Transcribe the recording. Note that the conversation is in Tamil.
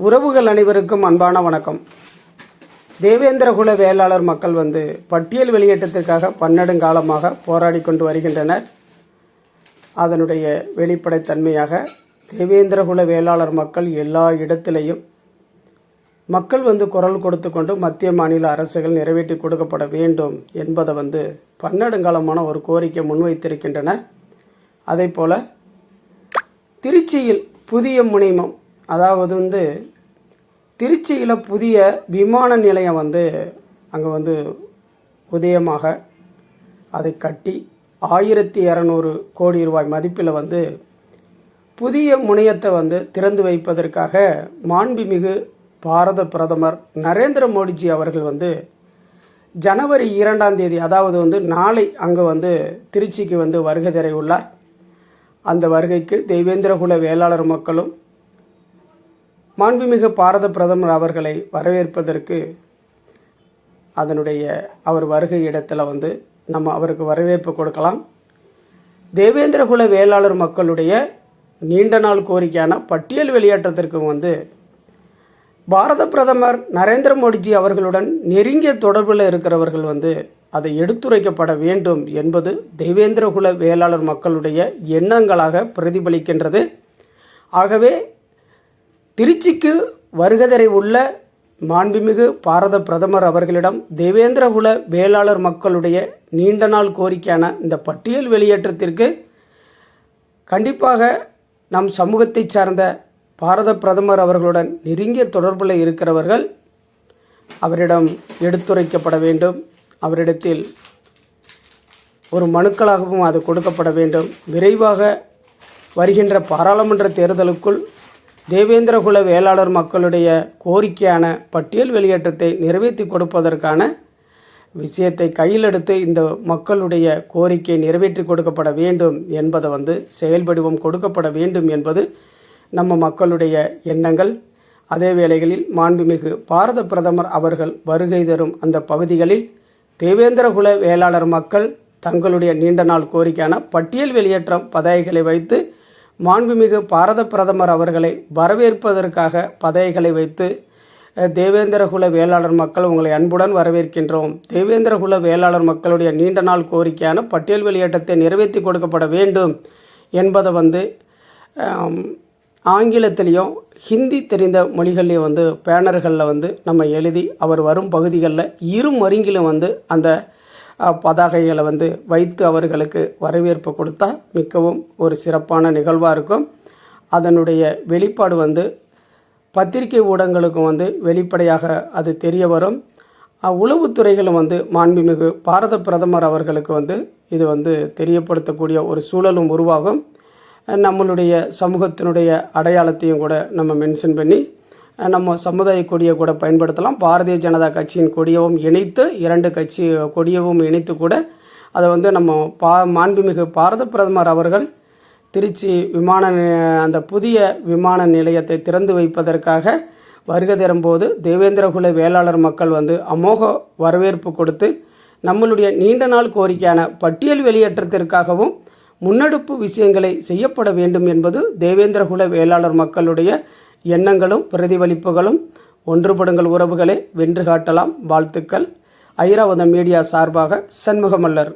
உறவுகள் அனைவருக்கும் அன்பான வணக்கம். தேவேந்திரகுல வேளாளர் மக்கள் வந்து பட்டியல் வெளியேற்றத்திற்காக பன்னெடுங்காலமாக போராடி கொண்டு வருகின்றனர். அதனுடைய வெளிப்படைத்தன்மையாக தேவேந்திரகுல வேளாளர் மக்கள் எல்லா இடத்திலையும் மக்கள் வந்து குரல் கொடுத்து கொண்டு மத்திய மாநில அரசுகள் நிறைவேற்றி கொடுக்கப்பட வேண்டும் என்பதை வந்து பன்னெடுங்காலமான ஒரு கோரிக்கை முன்வைத்திருக்கின்றனர் அதே போல் திருச்சியில் புதிய முனைமம் அதாவது வந்து திருச்சியில் புதிய விமான நிலையம் வந்து அங்கே வந்து உதயமாக அதை கட்டி ஆயிரத்தி இரநூறு கோடி ரூபாய் மதிப்பில் வந்து புதிய முனையத்தை வந்து திறந்து வைப்பதற்காக மாண்புமிகு பாரத பிரதமர் நரேந்திர மோடிஜி அவர்கள் வந்து ஜனவரி இரண்டாம் தேதி அதாவது வந்து நாளை அங்கே வந்து திருச்சிக்கு வந்து வருகை தர உள்ளார். அந்த வருகைக்கு தெய்வேந்திரகுல வேளாளர் மக்களும் மாண்புமிகு பாரத பிரதமர் அவர்களை வரவேற்பதற்கு அதனுடைய அவர் வருகை இடத்துல வந்து நம்ம அவருக்கு வரவேற்பு கொடுக்கலாம். தேவேந்திரகுல வேளாளர் மக்களுடைய நீண்ட நாள் கோரிக்கையான பட்டியல் வெளியேற்றத்திற்கும் வந்து பாரத பிரதமர் நரேந்திர மோடிஜி அவர்களுடன் நெருங்கிய தொடர்பில் இருக்கிறவர்கள் வந்து அதை எடுத்துரைக்கப்பட வேண்டும் என்பது தெய்வேந்திரகுல வேளாளர் மக்களுடைய எண்ணங்களாக பிரதிபலிக்கின்றது. ஆகவே திருச்சிக்கு வருகதரை உள்ள மாண்புமிகு பாரத பிரதமர் அவர்களிடம் தேவேந்திரகுல வேளாளர் மக்களுடைய நீண்ட நாள் கோரிக்கையான இந்த பட்டியல் வெளியேற்றத்திற்கு கண்டிப்பாக நம் சமூகத்தைச் சார்ந்த பாரத பிரதமர் அவர்களுடன் நெருங்கிய தொடர்பில் இருக்கிறவர்கள் அவரிடம் எடுத்துரைக்கப்பட வேண்டும். அவரிடத்தில் ஒரு மனுக்களாகவும் அது கொடுக்கப்பட வேண்டும். விரைவாக வருகின்ற பாராளுமன்ற தேர்தலுக்குள் தேவேந்திரகுல வேளாளர் மக்களுடைய கோரிக்கையான பட்டியல் வெளியேற்றத்தை நிறைவேற்றி கொடுப்பதற்கான விஷயத்தை கையில் எடுத்து இந்த மக்களுடைய கோரிக்கை நிறைவேற்றி கொடுக்கப்பட வேண்டும் என்பதை வந்து செயல்படிவம் கொடுக்கப்பட வேண்டும் என்பது நம்ம மக்களுடைய எண்ணங்கள். அதே வேளைகளில் மாண்புமிகு பாரத பிரதமர் அவர்கள் வருகை தரும் அந்த பகுதிகளில் தேவேந்திரகுல வேளாளர் மக்கள் தங்களுடைய நீண்ட நாள் கோரிக்கையான பட்டியல் வெளியேற்றம் பதவிகளை வைத்து மாண்புமிகு பாரத பிரதமர் அவர்களை வரவேற்பதற்காக பதவிகளை வைத்து தேவேந்திரகுல வேளாளர் மக்கள் உங்களை அன்புடன் வரவேற்கின்றோம். தேவேந்திரகுல வேளாளர் மக்களுடைய நீண்ட நாள் கோரிக்கையான பட்டியல் வெளியேற்றத்தை நிறைவேற்றி கொடுக்கப்பட வேண்டும் என்பதை வந்து ஆங்கிலத்திலையும் ஹிந்தி தெரிந்த மொழிகள்லையும் வந்து பேனர்களில் வந்து நம்ம எழுதி அவர் வரும் பகுதிகளில் இரு மருங்கிலும் வந்து அந்த பதாகைகளை வந்து வைத்து அவர்களுக்கு வரவேற்பு கொடுத்தா மிகவும் ஒரு சிறப்பான நிகழ்வாக இருக்கும். அதனுடைய வெளிப்பாடு வந்து பத்திரிகை ஊடகங்களுக்கும் வந்து வெளிப்படையாக அது தெரிய வரும். உளவுத்துறைகளும் வந்து மாண்புமிகு பாரத பிரதமர் அவர்களுக்கு வந்து இது வந்து தெரியப்படுத்தக்கூடிய ஒரு சூழலும் உருவாகும். நம்மளுடைய சமூகத்தினுடைய அடையாளத்தையும் கூட நம்ம மென்ஷன் பண்ணி நம்ம சமுதாய கொடியை கூட பயன்படுத்தலாம். பாரதிய ஜனதா கட்சியின் கொடியவும் இணைத்து இரண்டு கட்சி கொடியவும் இணைத்து கூட அதை வந்து நம்ம பா மாண்புமிகு பாரத பிரதமர் அவர்கள் திருச்சி விமான அந்த புதிய விமான நிலையத்தை திறந்து வைப்பதற்காக வருகை தரும்போது தேவேந்திரகுல வேளாளர் மக்கள் வந்து அமோக வரவேற்பு கொடுத்து நம்மளுடைய நீண்ட நாள் கோரிக்கையான பட்டியல் வெளியேற்றத்திற்காகவும் முன்னெடுப்பு விஷயங்களை செய்யப்பட வேண்டும் என்பது தேவேந்திரகுல வேளாளர் மக்களுடைய எண்ணங்களும் பிரதிபலிப்புகளும் ஒன்றுபடுங்கள் உறவுகளை வென்று காட்டலாம். வாழ்த்துக்கள். ஐராவதம் மீடியா சார்பாக சண்முகமல்லர்.